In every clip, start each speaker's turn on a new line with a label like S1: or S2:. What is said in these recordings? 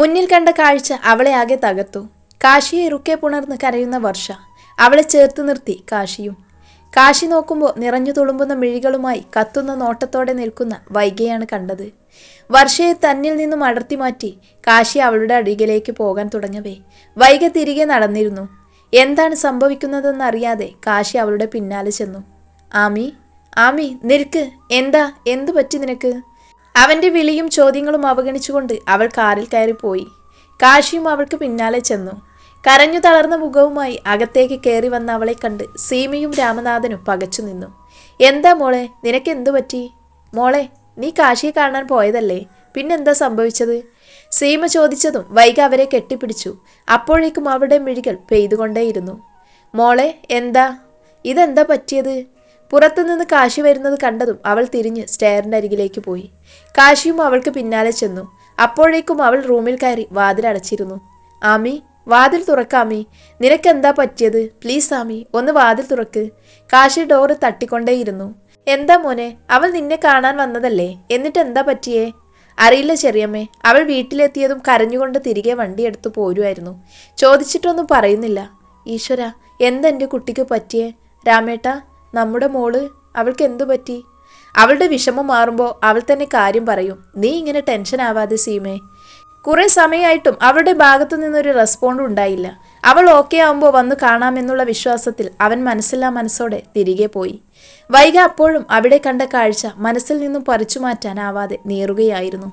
S1: മുന്നിൽ കണ്ട കാഴ്ച അവളെ ആകെ തകർത്തു. കാശിയെ ഇറുക്കെ പുണർന്ന് കരയുന്ന വർഷ. അവളെ ചേർത്ത് നിർത്തി കാശിയും. കാശി നോക്കുമ്പോൾ നിറഞ്ഞു തുളുമ്പുന്ന മിഴികളുമായി കത്തുന്ന നോട്ടത്തോടെ നിൽക്കുന്ന വൈകയാണ് കണ്ടത്. വർഷയെ തന്നിൽ നിന്നും അടർത്തി മാറ്റി കാശി അവളുടെ അടികിലേക്ക് പോകാൻ തുടങ്ങവേ. വൈക തിരികെ നടന്നിരുന്നു. എന്താണ് സംഭവിക്കുന്നതെന്നറിയാതെ കാശി അവളുടെ പിന്നാലെ ചെന്നു. ആമി ആമി നിൽക്ക്. എന്താ? എന്തു പറ്റി നിനക്ക്? അവന്റെ വിളിയും ചോദ്യങ്ങളും അവഗണിച്ചുകൊണ്ട് അവൾ കാറിൽ കയറിപ്പോയി. കാശിയും അവൾക്ക് പിന്നാലെ ചെന്നു. കരഞ്ഞു തളർന്ന മുഖവുമായി അകത്തേക്ക് കയറി വന്ന അവളെ കണ്ട് സീമയും രാമനാഥനും പകച്ചു നിന്നു. എന്താ മോളെ നിനക്ക് എന്തു പറ്റി? മോളെ നീ കാശിയെ കാണാൻ പോയതല്ലേ? പിന്നെന്താ സംഭവിച്ചത്? സീമ ചോദിച്ചതും വൈക അവരെ കെട്ടിപ്പിടിച്ചു. അപ്പോഴേക്കും അവരുടെ മിഴികൾ പെയ്തുകൊണ്ടേയിരുന്നു. മോളെ എന്താ? ഇതെന്താ പറ്റിയത്? പുറത്തുനിന്ന് കാശി വരുന്നത് കണ്ടതും അവൾ തിരിഞ്ഞ് സ്റ്റെയറിന്റെ അരികിലേക്ക് പോയി. കാശിയും അവൾക്ക് പിന്നാലെ ചെന്നു. അപ്പോഴേക്കും അവൾ റൂമിൽ കയറി വാതിൽ അടച്ചിരുന്നു. ആമി വാതിൽ തുറക്കാമി നിനക്കെന്താ പറ്റിയത്? പ്ലീസ് ആമി ഒന്ന് വാതിൽ തുറക്ക്. കാശി ഡോറ് തട്ടിക്കൊണ്ടേയിരുന്നു. എന്താ മോനെ അവൾ നിന്നെ കാണാൻ വന്നതല്ലേ? എന്നിട്ട് എന്താ പറ്റിയേ? അറിയില്ല ചെറിയമ്മേ. അവൾ വീട്ടിലെത്തിയതും കരഞ്ഞുകൊണ്ട് തിരികെ വണ്ടിയെടുത്ത് പോരുമായിരുന്നു ചോദിച്ചിട്ടൊന്നും പറയുന്നില്ല. ഈശ്വര എന്തെന്റെ കുട്ടിക്ക് പറ്റിയേ? രാമേട്ട നമ്മുടെ മോൾ അവൾക്ക് എന്തു പറ്റി? അവളുടെ വിഷമം മാറുമ്പോൾ അവൾ തന്നെ കാര്യം പറയും. നീ ഇങ്ങനെ ടെൻഷൻ ആവാതെ സീമേ. കുറെ സമയമായിട്ടും അവളുടെ ഭാഗത്തു നിന്നൊരു റെസ്പോണ്ട് ഉണ്ടായില്ല. അവൾ ഓക്കെ ആവുമ്പോൾ വന്ന് കാണാമെന്നുള്ള വിശ്വാസത്തിൽ അവൻ മനസ്സില്ലാ മനസ്സോടെ തിരികെ പോയി. വൈക അപ്പോഴും അവിടെ കണ്ട കാഴ്ച മനസ്സിൽ നിന്നും പറിച്ചു മാറ്റാനാവാതെ നീറുകയായിരുന്നു.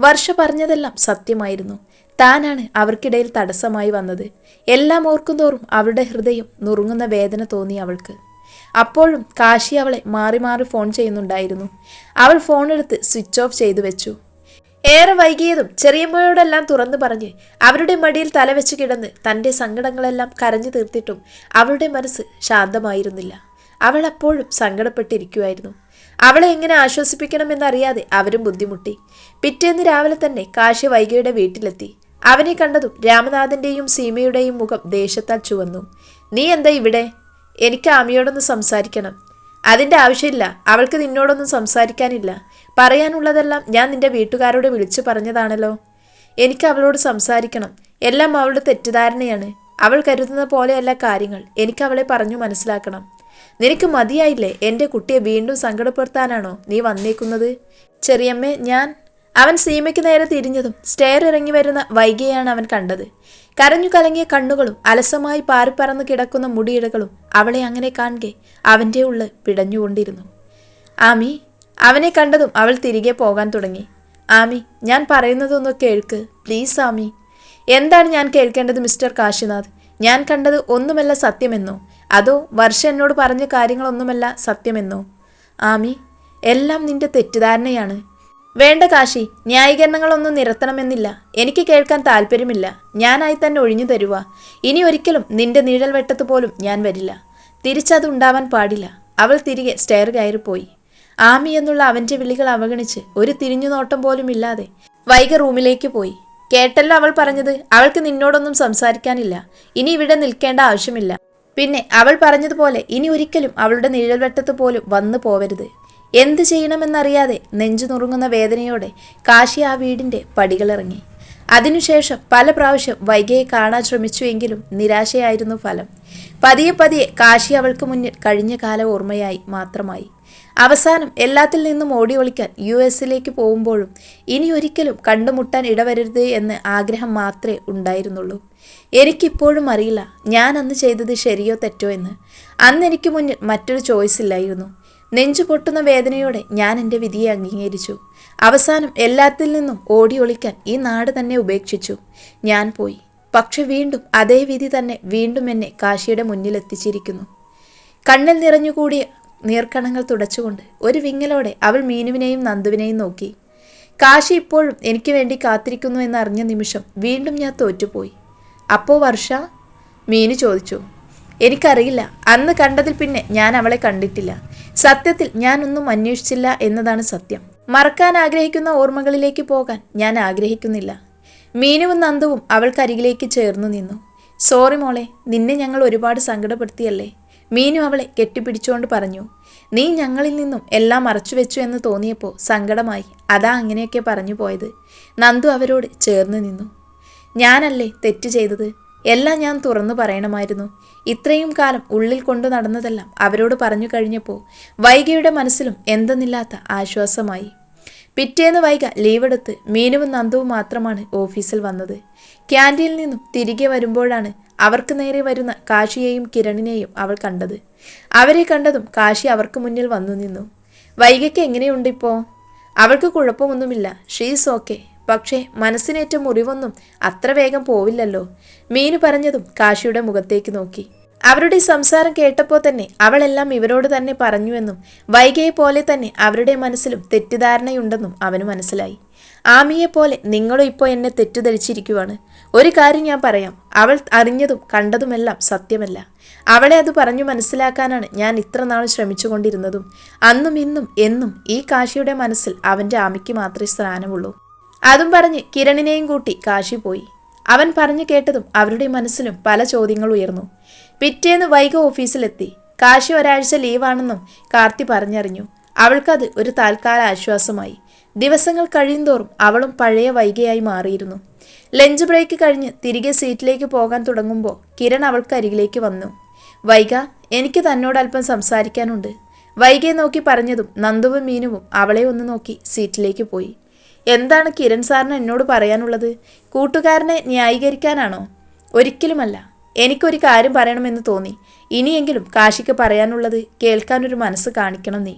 S1: വർഷ പറഞ്ഞതെല്ലാം സത്യമായിരുന്നു. താനാണ് അവർക്കിടയിൽ തടസ്സമായി വന്നത്. എല്ലാം ഓർക്കുന്തോറും അവളുടെ ഹൃദയം നുറുങ്ങുന്ന വേദന തോന്നി അവൾക്ക്. അപ്പോഴും കാശി അവളെ മാറി മാറി ഫോൺ ചെയ്യുന്നുണ്ടായിരുന്നു. അവൾ ഫോൺ എടുത്ത് സ്വിച്ച് ഓഫ് ചെയ്തു വെച്ചു. ഏറെ വൈകിയതും ചെറിയമ്മയോടെല്ലാം തുറന്നു പറഞ്ഞ് അവരുടെ മടിയിൽ തലവെച്ച് കിടന്ന് തന്റെ സങ്കടങ്ങളെല്ലാം കരഞ്ഞു തീർത്തിട്ടും അവളുടെ മനസ്സ് ശാന്തമായിരുന്നില്ല. അവൾ അപ്പോഴും സങ്കടപ്പെട്ടിരിക്കുമായിരുന്നു അവളെ എങ്ങനെ ആശ്വസിപ്പിക്കണമെന്നറിയാതെ അവരും ബുദ്ധിമുട്ടി. പിറ്റേന്ന് രാവിലെ തന്നെ കാശി വൈകിയുടെ വീട്ടിലെത്തി. അവനെ കണ്ടതും രാമനാഥന്റെയും സീമയുടെയും മുഖം ദേഷ്യത്താൽ ചുവന്നു. നീ എന്താ ഇവിടെ? എനിക്ക് ആമിയോടൊന്ന് സംസാരിക്കണം. അതിന്റെ ആവശ്യമില്ല. അവൾക്ക് നിന്നോടൊന്നും സംസാരിക്കാനില്ല. പറയാനുള്ളതെല്ലാം ഞാൻ നിന്റെ വീട്ടുകാരോട് വിളിച്ചു പറഞ്ഞതാണല്ലോ. എനിക്ക് അവളോട് സംസാരിക്കണം. എല്ലാം അവളുടെ തെറ്റിദ്ധാരണയാണ്. അവൾ കരുതുന്ന പോലെയല്ല കാര്യങ്ങൾ. എനിക്ക് അവളെ പറഞ്ഞു മനസ്സിലാക്കണം. നിനക്ക് മതിയായില്ലേ? എന്റെ കുട്ടിയെ വീണ്ടും സങ്കടപ്പെടുത്താനാണോ നീ വന്നേക്കുന്നത്? ചെറിയമ്മേ ഞാൻ. അവൻ സീമയ്ക്ക് നേരെ തിരിഞ്ഞതും സ്റ്റെയർ ഇറങ്ങി വരുന്ന വൈകിയാണ് അവൻ കണ്ടത്. കരഞ്ഞു കലങ്ങിയ കണ്ണുകളും അലസമായി പാറിപ്പറന്ന് കിടക്കുന്ന മുടിയിടകളും അവളെ അങ്ങനെ കാണുക അവന്റെ ഉള്ളിൽ പിടഞ്ഞുകൊണ്ടിരുന്നു. ആമി അവനെ കണ്ടതും അവൾ തിരികെ പോകാൻ തുടങ്ങി. ആമി ഞാൻ പറയുന്നതൊന്ന് കേൾക്ക്. പ്ലീസ് ആമി. എന്താണ് ഞാൻ കേൾക്കേണ്ടത് മിസ്റ്റർ കാശിനാഥ്? ഞാൻ കണ്ടത് ഒന്നുമല്ല സത്യമെന്നോ? അതോ വർഷ എന്നോട് പറഞ്ഞ കാര്യങ്ങളൊന്നുമല്ല സത്യമെന്നോ? ആമി എല്ലാം നിന്റെ തെറ്റിദ്ധാരണയാണ്. വേണ്ട കാശി ന്യായീകരണങ്ങളൊന്നും നിരത്തണമെന്നില്ല. എനിക്ക് കേൾക്കാൻ താല്പര്യമില്ല. ഞാനായി തന്നെ ഒഴിഞ്ഞു തരുക ഇനി ഒരിക്കലും നിന്റെ നിഴൽ വെട്ടത്ത് പോലും ഞാൻ വരില്ല. തിരിച്ചത് ഉണ്ടാവാൻ പാടില്ല. അവൾ തിരികെ സ്റ്റെയർ കയറിപ്പോയി ആമി എന്നുള്ള അവന്റെ വിളികൾ അവഗണിച്ച് ഒരു തിരിഞ്ഞുനോട്ടം പോലും ഇല്ലാതെ വൈക റൂമിലേക്ക് പോയി. കേട്ടല്ലോ അവൾ പറഞ്ഞത്. അവൾക്ക് നിന്നോടൊന്നും സംസാരിക്കാനില്ല. ഇനി ഇവിടെ നിൽക്കേണ്ട ആവശ്യമില്ല. പിന്നെ അവൾ പറഞ്ഞതുപോലെ ഇനി ഒരിക്കലും അവളുടെ നിഴൽവെട്ടത്ത് പോലും വന്നു പോവരുത്. എന്ത് ചെയ്യണമെന്നറിയാതെ നെഞ്ചു നുറുങ്ങുന്ന വേദനയോടെ കാശി ആ വീടിന്റെ പടികളിറങ്ങി. അതിനുശേഷം പല പ്രാവശ്യം വൈകയെ കാണാൻ ശ്രമിച്ചുവെങ്കിലും നിരാശയായിരുന്നു ഫലം. പതിയെ പതിയെ കാശി അവൾക്ക് മുന്നിൽ കഴിഞ്ഞ കാല ഓർമ്മയായി മാത്രമായി. അവസാനം എല്ലാത്തിൽ നിന്നും ഓടി ഒളിക്കാൻ യു എസിലേക്ക് പോകുമ്പോഴും ഇനി ഒരിക്കലും കണ്ടുമുട്ടാൻ ഇടവരരുത് എന്ന് ആഗ്രഹം മാത്രമേ ഉണ്ടായിരുന്നുള്ളൂ. എനിക്കിപ്പോഴും അറിയില്ല ഞാൻ അന്ന് ചെയ്തത് ശരിയോ തെറ്റോ എന്ന്. അന്ന് എനിക്ക് മുന്നിൽ മറ്റൊരു ചോയ്സ് ഇല്ലായിരുന്നു. നെഞ്ചു പൊട്ടുന്ന വേദനയോടെ ഞാൻ എന്റെ വിധിയെ അംഗീകരിച്ചു. അവസാനം എല്ലാത്തിൽ നിന്നും ഓടി ഒളിക്കാൻ ഈ നാട് തന്നെ ഉപേക്ഷിച്ചു. ഞാൻ പോയി. പക്ഷെ വീണ്ടും അതേ വിധി തന്നെ വീണ്ടും എന്നെ കാശിയുടെ മുന്നിൽ എത്തിച്ചിരിക്കുന്നു. കണ്ണിൽ നിറഞ്ഞുകൂടിയ നീർക്കണങ്ങൾ തുടച്ചുകൊണ്ട് ഒരു വിങ്ങലോടെ അവൾ മീനുവിനെയും നന്ദുവിനെയും നോക്കി. കാശി ഇപ്പോഴും എനിക്ക് വേണ്ടി കാത്തിരിക്കുന്നു എന്നറിഞ്ഞ നിമിഷം വീണ്ടും ഞാൻ തോറ്റുപോയി. അപ്പോൾ വർഷ? മീനു ചോദിച്ചു. എനിക്കറിയില്ല. അന്ന് കണ്ടതിൽ പിന്നെ ഞാൻ അവളെ കണ്ടിട്ടില്ല. സത്യത്തിൽ ഞാനൊന്നും അന്വേഷിച്ചില്ല എന്നതാണ് സത്യം. മറക്കാൻ ആഗ്രഹിക്കുന്ന ഓർമ്മകളിലേക്ക് പോകാൻ ഞാൻ ആഗ്രഹിക്കുന്നില്ല. മീനുവും നന്ദുവും അവൾക്കരികിലേക്ക് ചേർന്നു നിന്നു. സോറി മോളെ നിന്നെ ഞങ്ങൾ ഒരുപാട് സങ്കടപ്പെടുത്തിയല്ലേ? മീനു അവളെ കെട്ടിപ്പിടിച്ചുകൊണ്ട് പറഞ്ഞു. നീ ഞങ്ങളിൽ നിന്നും എല്ലാം മറച്ചു വെച്ചു എന്ന് തോന്നിയപ്പോൾ സങ്കടമായി. അതാ അങ്ങനെയൊക്കെ പറഞ്ഞു പോയത്. നന്ദു അവരോട് ചേർന്ന് നിന്നു. ഞാനല്ലേ തെറ്റ് ചെയ്തത്? എല്ലാം ഞാൻ തുറന്നു പറയണമായിരുന്നു. ഇത്രയും കാലം ഉള്ളിൽ കൊണ്ടു നടന്നതെല്ലാം അവരോട് പറഞ്ഞു കഴിഞ്ഞപ്പോൾ വൈകയുടെ മനസ്സിലും എന്തെന്നില്ലാത്ത ആശ്വാസമായി. പിറ്റേന്ന് വൈക ലീവെടുത്ത് മീനുവും നന്ദുവും മാത്രമാണ് ഓഫീസിൽ വന്നത്. ക്യാന്റീനിൽ നിന്നും തിരികെ വരുമ്പോഴാണ് അവർക്ക് നേരെ വരുന്ന കാശിയെയും കിരണിനെയും അവൾ കണ്ടത്. അവരെ കണ്ടതും കാശി അവർക്ക് മുന്നിൽ വന്നു നിന്നു. വൈകയ്ക്ക് എങ്ങനെയുണ്ടിപ്പോൾ അവൾക്ക് കുഴപ്പമൊന്നുമില്ല. She's okay. പക്ഷേ മനസ്സിനേറ്റ മുറിവൊന്നും അത്ര വേഗം പോവില്ലല്ലോ. മീനു പറഞ്ഞതും കാശിയുടെ മുഖത്തേക്ക് നോക്കി. അവരുടെ സംസാരം കേട്ടപ്പോൾ തന്നെ അവളെല്ലാം ഇവരോട് തന്നെ പറഞ്ഞുവെന്നും വൈകയെ പോലെ തന്നെ അവരുടെ മനസ്സിലും തെറ്റിദ്ധാരണയുണ്ടെന്നും അവന് മനസ്സിലായി. ആമിയെ പോലെ നിങ്ങളും ഇപ്പോൾ എന്നെ തെറ്റിദ്ധരിച്ചിരിക്കുവാണ്. ഒരു കാര്യം ഞാൻ പറയാം അവൾ അറിഞ്ഞതും കണ്ടതുമെല്ലാം സത്യമല്ല. അവളെ അത് പറഞ്ഞു മനസ്സിലാക്കാനാണ് ഞാൻ ഇത്ര നാൾ ശ്രമിച്ചുകൊണ്ടിരുന്നതും. അന്നും ഇന്നും എന്നും ഈ കാശിയുടെ മനസ്സിൽ അവന്റെ ആമിക്ക് മാത്രമേ സ്ഥാനമുള്ളൂ. അതും പറഞ്ഞ് കിരണിനെയും കൂട്ടി കാശി പോയി. അവൻ പറഞ്ഞു കേട്ടതും അവരുടെ മനസ്സിലും പല ചോദ്യങ്ങൾ ഉയർന്നു. പിറ്റേന്ന് വൈകി ഓഫീസിലെത്തി. കാശി ഒരാഴ്ച ലീവാണെന്നും കാർത്തി പറഞ്ഞറിഞ്ഞു. അവൾക്കത് ഒരു താൽക്കാല ആശ്വാസമായി. ദിവസങ്ങൾ കഴിയുന്തോറും അവളും പഴയ വൈകയായി മാറിയിരുന്നു. ലഞ്ച് ബ്രേക്ക് കഴിഞ്ഞ് തിരികെ സീറ്റിലേക്ക് പോകാൻ തുടങ്ങുമ്പോൾ കിരൺ അവൾക്ക് അരികിലേക്ക് വന്നു. വൈക എനിക്ക് തന്നോട് അല്പം സംസാരിക്കാനുണ്ട്. വൈകയെ നോക്കി പറഞ്ഞതും നന്ദുവും മീനുവും അവളെ ഒന്ന് നോക്കി സീറ്റിലേക്ക് പോയി. എന്താണ് കിരൺ സാറിന് എന്നോട് പറയാനുള്ളത്? കൂട്ടുകാരനെ ന്യായീകരിക്കാനാണോ? ഒരിക്കലുമല്ല. എനിക്കൊരു കാര്യം പറയണമെന്ന് തോന്നി. ഇനിയെങ്കിലും കാശിക്ക് പറയാനുള്ളത് കേൾക്കാനൊരു മനസ്സ് കാണിക്കണം നീ.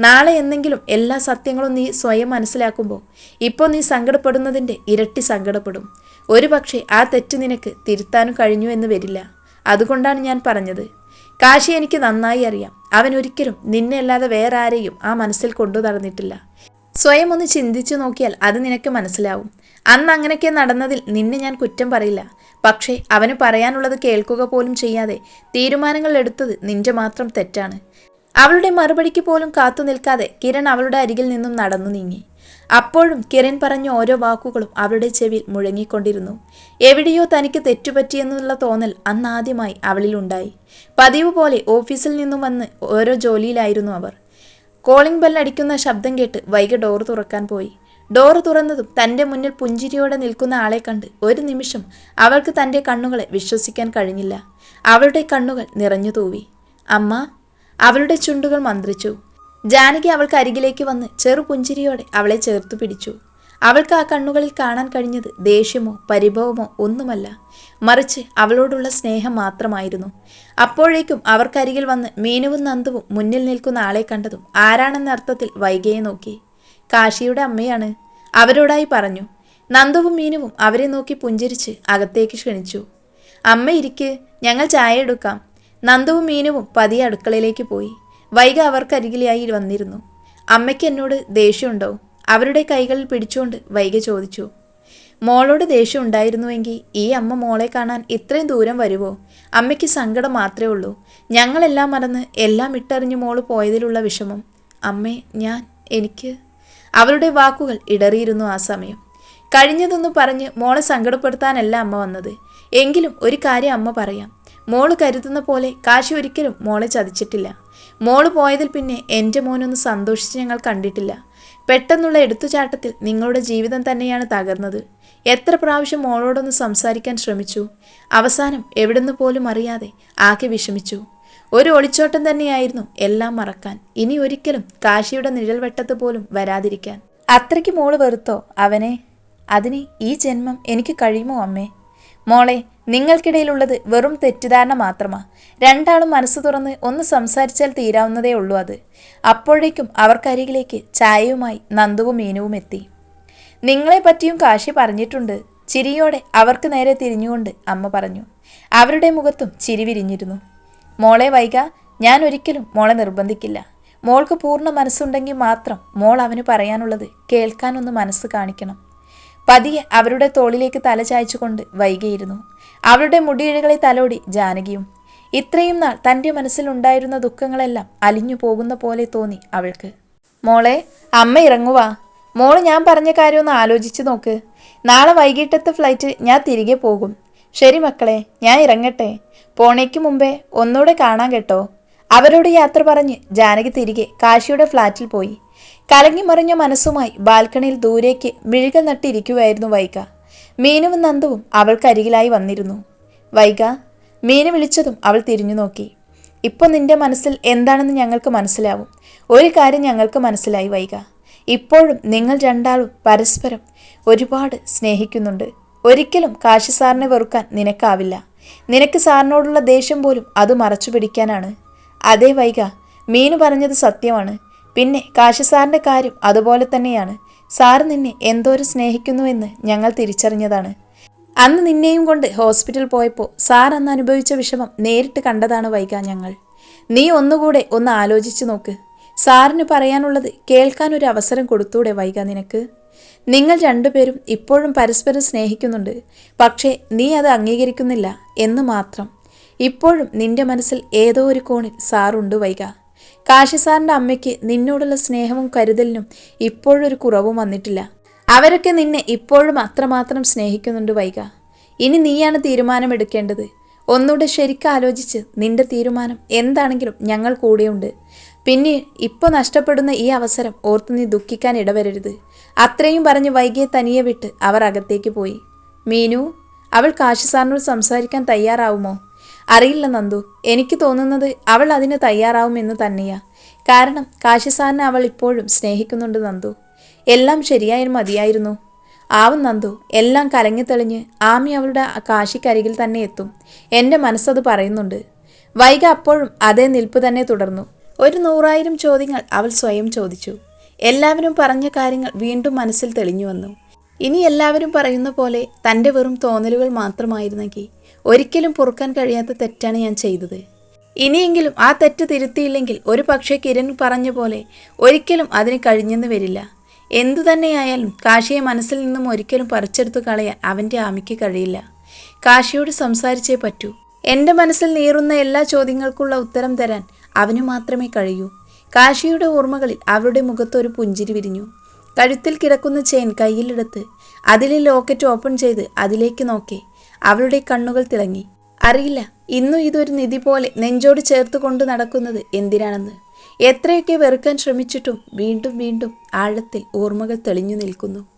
S1: നാളെ എന്തെങ്കിലും എല്ലാ സത്യങ്ങളും നീ സ്വയം മനസ്സിലാക്കുമ്പോൾ ഇപ്പോൾ നീ സങ്കടപ്പെടുന്നതിന്റെ ഇരട്ടി സങ്കടപ്പെടും. ഒരു പക്ഷേ ആ തെറ്റ് നിനക്ക് തിരുത്താനും കഴിഞ്ഞു എന്ന് വരില്ല. അതുകൊണ്ടാണ് ഞാൻ പറഞ്ഞത്. കാശി എനിക്ക് നന്നായി അറിയാം. അവൻ ഒരിക്കലും നിന്നെ അല്ലാതെ വേറെ ആരെയും ആ മനസ്സിൽ കൊണ്ടു നടന്നിട്ടില്ല. സ്വയം ഒന്ന് ചിന്തിച്ചു നോക്കിയാൽ അത് നിനക്ക് മനസ്സിലാവും. അന്ന് അങ്ങനെയൊക്കെ നടന്നതിൽ നിന്നെ ഞാൻ കുറ്റം പറയില്ല. പക്ഷേ അവന് പറയാനുള്ളത് കേൾക്കുക പോലും ചെയ്യാതെ തീരുമാനങ്ങൾ എടുത്തത് നിന്റെ മാത്രം തെറ്റാണ്. അവളുടെ മറുപടിക്ക് പോലും കാത്തു നിൽക്കാതെ കിരൺ അവളുടെ അരികിൽ നിന്നും നടന്നു നീങ്ങി. അപ്പോഴും കിരൺ പറഞ്ഞ ഓരോ വാക്കുകളും അവളുടെ ചെവിയിൽ മുഴങ്ങിക്കൊണ്ടിരുന്നു. എവിടെയോ തനിക്ക് തെറ്റുപറ്റിയെന്നുള്ള തോന്നൽ അന്നാദ്യമായി അവളിലുണ്ടായി. പതിവ് പോലെ ഓഫീസിൽ നിന്നും വന്ന് ഓരോ ജോലിയിലായിരുന്നു അവർ. കോളിംഗ് ബെല്ലടിക്കുന്ന ശബ്ദം കേട്ട് വൈകി ഡോർ തുറക്കാൻ പോയി. ഡോർ തുറന്നതും തന്റെ മുന്നിൽ പുഞ്ചിരിയോടെ നിൽക്കുന്ന ആളെ കണ്ട് ഒരു നിമിഷം അവൾക്ക് തന്റെ കണ്ണുകളെ വിശ്വസിക്കാൻ കഴിഞ്ഞില്ല. അവളുടെ കണ്ണുകൾ നിറഞ്ഞു തൂവി. അമ്മ അവളുടെ ചുണ്ടുകൾ മന്ത്രിച്ചു. ജാനകി അവൾക്ക് അരികിലേക്ക് വന്ന് ചെറു പുഞ്ചിരിയോടെ അവളെ ചേർത്തു പിടിച്ചു. അവൾക്ക് ആ കണ്ണുകളിൽ കാണാൻ കഴിഞ്ഞത് ദേഷ്യമോ പരിഭവമോ ഒന്നുമല്ല. മറിച്ച് അവളോടുള്ള സ്നേഹം മാത്രമായിരുന്നു. അപ്പോഴേക്കും അവർക്കരികിൽ വന്ന് മീനുവും നന്ദുവും മുന്നിൽ നിൽക്കുന്ന ആളെ കണ്ടതും ആരാണെന്ന അർത്ഥത്തിൽ വൈകയെ നോക്കി. കാശിയുടെ അമ്മയാണ്. അവരോടായി പറഞ്ഞു. നന്ദുവും മീനുവും അവരെ നോക്കി പുഞ്ചിരിച്ച് അകത്തേക്ക് ക്ഷണിച്ചു. അമ്മ ഇരിക്ക് ഞങ്ങൾ ചായ എടുക്കാം. നന്ദുവും മീനുവും പതിയെ അടുക്കളയിലേക്ക് പോയി. വൈക അവർക്കരികിലായി വന്നിരുന്നു. അമ്മയ്ക്ക് എന്നോട് ദേഷ്യമുണ്ടോ? അവരുടെ കൈകളിൽ പിടിച്ചുകൊണ്ട് വൈകി ചോദിച്ചു മോളോട് ദേഷ്യം ഉണ്ടായിരുന്നുവെങ്കിൽ ഈ അമ്മ മോളെ കാണാൻ ഇത്രയും ദൂരം വരുമോ അമ്മയ്ക്ക് സങ്കടം മാത്രമേ ഉള്ളൂ. ഞങ്ങളെല്ലാം മറന്ന് എല്ലാം ഇട്ടറിഞ്ഞു മോൾ പോയതിലുള്ള വിഷമം. അമ്മേ ഞാൻ എനിക്ക്. അവരുടെ വാക്കുകൾ ഇടറിയിരുന്നു ആ സമയം. കഴിഞ്ഞതൊന്നും പറഞ്ഞ് മോളെ സങ്കടപ്പെടുത്താനല്ല അമ്മ വന്നത്. എങ്കിലും ഒരു കാര്യം അമ്മ പറയാം. മോൾ കരുതുന്ന പോലെ കാശി ഒരിക്കലും മോളെ ചതിച്ചിട്ടില്ല. മോൾ പോയതിൽ പിന്നെ എന്റെ മോനൊന്ന് സന്തോഷിച്ച് ഞങ്ങൾ കണ്ടിട്ടില്ല. പെട്ടെന്നുള്ള എടുത്തുചാട്ടത്തിൽ നിങ്ങളുടെ ജീവിതം തന്നെയാണ് തകർന്നത്. എത്ര പ്രാവശ്യം മോളോടൊന്ന് സംസാരിക്കാൻ ശ്രമിച്ചു. അവസാനം എവിടുന്ന് പോലും അറിയാതെ ആകെ വിഷമിച്ചു. ഒരു ഒളിച്ചോട്ടം തന്നെയായിരുന്നു എല്ലാം മറക്കാൻ. ഇനി ഒരിക്കലും കാശിയുടെ നിഴൽ വെട്ടത്ത് പോലും വരാതിരിക്കാൻ. അത്രയ്ക്ക് മോൾ വെറുത്തോ? അവനെ? അതിന് ഈ ജന്മം എനിക്ക് കഴിയുമോ അമ്മേ? മോളെ നിങ്ങൾക്കിടയിലുള്ളത് വെറും തെറ്റിദ്ധാരണ മാത്രമാ. രണ്ടാളും മനസ്സ് തുറന്ന് ഒന്ന് സംസാരിച്ചാൽ തീരാവുന്നതേ ഉള്ളൂ അത്. അപ്പോഴേക്കും അവർക്കരികിലേക്ക് ചായയുമായി നന്ദുവും മീനുവും എത്തി. നിങ്ങളെ പറ്റിയും കാശി പറഞ്ഞിട്ടുണ്ട്. ചിരിയോടെ അവർക്ക് നേരെ തിരിഞ്ഞുകൊണ്ട് അമ്മ പറഞ്ഞു. അവരുടെ മുഖത്തും ചിരി വിരിഞ്ഞിരുന്നു. മോളെ വൈക ഞാൻ ഒരിക്കലും മോളെ നിർബന്ധിക്കില്ല. മോൾക്ക് പൂർണ മനസ്സുണ്ടെങ്കിൽ മാത്രം മോൾ അവന് പറയാനുള്ളത് കേൾക്കാനൊന്ന് മനസ്സ് കാണിക്കണം. പതിയെ അവരുടെ തോളിലേക്ക് തല ചായച്ചുകൊണ്ട് വൈകിയിരുന്നു. അവരുടെ മുടിയിഴകളെ തലോടി ജാനകിയും. ഇത്രയും നാൾ തന്റെ മനസ്സിലുണ്ടായിരുന്ന ദുഃഖങ്ങളെല്ലാം അലിഞ്ഞു പോകുന്ന പോലെ തോന്നി അവൾക്ക്. മോളെ അമ്മ ഇറങ്ങുവാ. മോൾ ഞാൻ പറഞ്ഞ കാര്യമൊന്ന് ആലോചിച്ച് നോക്ക്. നാളെ വൈകിട്ടത്തെ ഫ്ലൈറ്റ് ഞാൻ തിരികെ പോകും. ശരി മക്കളെ ഞാൻ ഇറങ്ങട്ടെ. പോണേക്ക് മുമ്പേ ഒന്നുകൂടെ കാണാൻ കേട്ടോ. അവരോട് യാത്ര പറഞ്ഞ് ജാനകി തിരികെ കാശിയുടെ ഫ്ലാറ്റിൽ പോയി. കലങ്ങി മറിഞ്ഞ മനസ്സുമായി ബാൽക്കണിയിൽ ദൂരേക്ക് മിഴികൾ നട്ടിരിക്കുമായിരുന്നു വൈക മീനുവും നന്ദുവും അവൾക്കരികിലായി വന്നിരുന്നു. വൈക മീനു വിളിച്ചതും അവൾ തിരിഞ്ഞു നോക്കി. ഇപ്പോൾ നിന്റെ മനസ്സിൽ എന്താണെന്ന് ഞങ്ങൾക്ക് മനസ്സിലാവും. ഒരു കാര്യം ഞങ്ങൾക്ക് മനസ്സിലായി വൈക ഇപ്പോഴും നിങ്ങൾ രണ്ടാളും പരസ്പരം ഒരുപാട് സ്നേഹിക്കുന്നുണ്ട്. ഒരിക്കലും കാശി സാറിനെ വെറുക്കാൻ നിനക്കാവില്ല. നിനക്ക് സാറിനോടുള്ള ദേഷ്യം പോലും അത് മറച്ചു പിടിക്കാനാണ് അതേ വൈക മീനു പറഞ്ഞത് സത്യമാണ്. പിന്നെ കാശി സാറിന്റെ കാര്യം അതുപോലെ തന്നെയാണ്. സാർ നിന്നെ എന്തോരം സ്നേഹിക്കുന്നുവെന്ന് ഞങ്ങൾ തിരിച്ചറിഞ്ഞതാണ്. അന്ന് നിന്നെയും കൊണ്ട് ഹോസ്പിറ്റൽ പോയപ്പോൾ സാർ അന്ന് അനുഭവിച്ച വിഷമം നേരിട്ട് കണ്ടതാണ് വൈക ഞങ്ങൾ. നീ ഒന്നുകൂടെ ഒന്ന് ആലോചിച്ച് നോക്ക്. സാറിന് പറയാനുള്ളത് കേൾക്കാൻ ഒരു അവസരം കൊടുത്തൂടെ വൈക നിനക്ക്? നിങ്ങൾ രണ്ടുപേരും ഇപ്പോഴും പരസ്പരം സ്നേഹിക്കുന്നുണ്ട്. പക്ഷേ നീ അത് അംഗീകരിക്കുന്നില്ല എന്ന് മാത്രം. ഇപ്പോഴും നിന്റെ മനസ്സിൽ ഏതോ ഒരു കോണിൽ സാറുണ്ട് വൈക കാശി സാറിന്റെ അമ്മയ്ക്ക് നിന്നോടുള്ള സ്നേഹവും കരുതലിനും ഇപ്പോഴൊരു കുറവും വന്നിട്ടില്ല. അവരൊക്കെ നിന്നെ ഇപ്പോഴും അത്രമാത്രം സ്നേഹിക്കുന്നുണ്ട് വൈക ഇനി നീയാണ് തീരുമാനമെടുക്കേണ്ടത്. ഒന്നുകൂടെ ശരിക്കും ആലോചിച്ച് നിന്റെ തീരുമാനം എന്താണെങ്കിലും ഞങ്ങൾ കൂടെയുണ്ട്. പിന്നെ ഇപ്പോൾ നഷ്ടപ്പെടുന്ന ഈ അവസരം ഓർത്ത് നീ ദുഃഖിക്കാൻ ഇടവരരുത്. അത്രയും പറഞ്ഞ് വൈകിയെ തനിയെ വിട്ട് അവർ അകത്തേക്ക് പോയി. മീനു അവൾ കാശി സാറിനോട് സംസാരിക്കാൻ തയ്യാറാവുമോ? അറിയില്ല നന്ദു. എനിക്ക് തോന്നുന്നത് അവൾ അതിന് തയ്യാറാവുമെന്ന് തന്നെയാ. കാരണം കാശിസാറിനെ അവൾ ഇപ്പോഴും സ്നേഹിക്കുന്നുണ്ട് നന്ദു. എല്ലാം ശരിയായാൽ മതിയായിരുന്നു. ആവും നന്ദു. എല്ലാം കലങ്ങി തെളിഞ്ഞ് ആമി അവളുടെ കാശിക്കരികിൽ തന്നെ എത്തും. എന്റെ മനസ്സത് പറയുന്നുണ്ട്. വൈക അപ്പോഴും അതേ നിൽപ്പ് തന്നെ തുടർന്നു. ഒരു നൂറായിരം ചോദ്യങ്ങൾ അവൾ സ്വയം ചോദിച്ചു. എല്ലാവരും പറഞ്ഞ കാര്യങ്ങൾ വീണ്ടും മനസ്സിൽ തെളിഞ്ഞു വന്നു. ഇനി എല്ലാവരും പറയുന്ന പോലെ തന്റെ വെറും തോന്നലുകൾ മാത്രമായിരുന്നെങ്കിൽ ഒരിക്കലും പൊറുക്കാൻ കഴിയാത്ത തെറ്റാണ് ഞാൻ ചെയ്തത്. ഇനിയെങ്കിലും ആ തെറ്റ് തിരുത്തിയില്ലെങ്കിൽ ഒരു പക്ഷേ കിരൺ പറഞ്ഞ പോലെ ഒരിക്കലും അതിന് കഴിഞ്ഞെന്ന് വരില്ല. എന്തു തന്നെയായാലും കാശിയെ മനസ്സിൽ നിന്നും ഒരിക്കലും പറിച്ചെടുത്തു കളയാൻ അവന്റെ ആമിക്ക് കഴിയില്ല. കാശിയോട് സംസാരിച്ചേ പറ്റൂ. എന്റെ മനസ്സിൽ നീറുന്ന എല്ലാ ചോദ്യങ്ങൾക്കുള്ള ഉത്തരം തരാൻ അവന് മാത്രമേ കഴിയൂ. കാശിയുടെ ഓർമ്മകളിൽ അവരുടെ മുഖത്തൊരു പുഞ്ചിരി വിരിഞ്ഞു. കഴുത്തിൽ കിടക്കുന്ന ചെയിൻ കയ്യിലെടുത്ത് അതിലെ ലോക്കറ്റ് ഓപ്പൺ ചെയ്ത് അതിലേക്ക് നോക്കി. അവളുടെ കണ്ണുകൾ തിളങ്ങി. അറിയില്ല ഇന്നും ഇതൊരു നിധി പോലെ നെഞ്ചോട് ചേർത്ത് കൊണ്ട് നടക്കുന്നത് എന്തിനാണെന്ന്. എത്രയൊക്കെ വെറുക്കാൻ ശ്രമിച്ചിട്ടും വീണ്ടും വീണ്ടും ആഴത്തിൽ ഓർമ്മകൾ തെളിഞ്ഞു നിൽക്കുന്നു.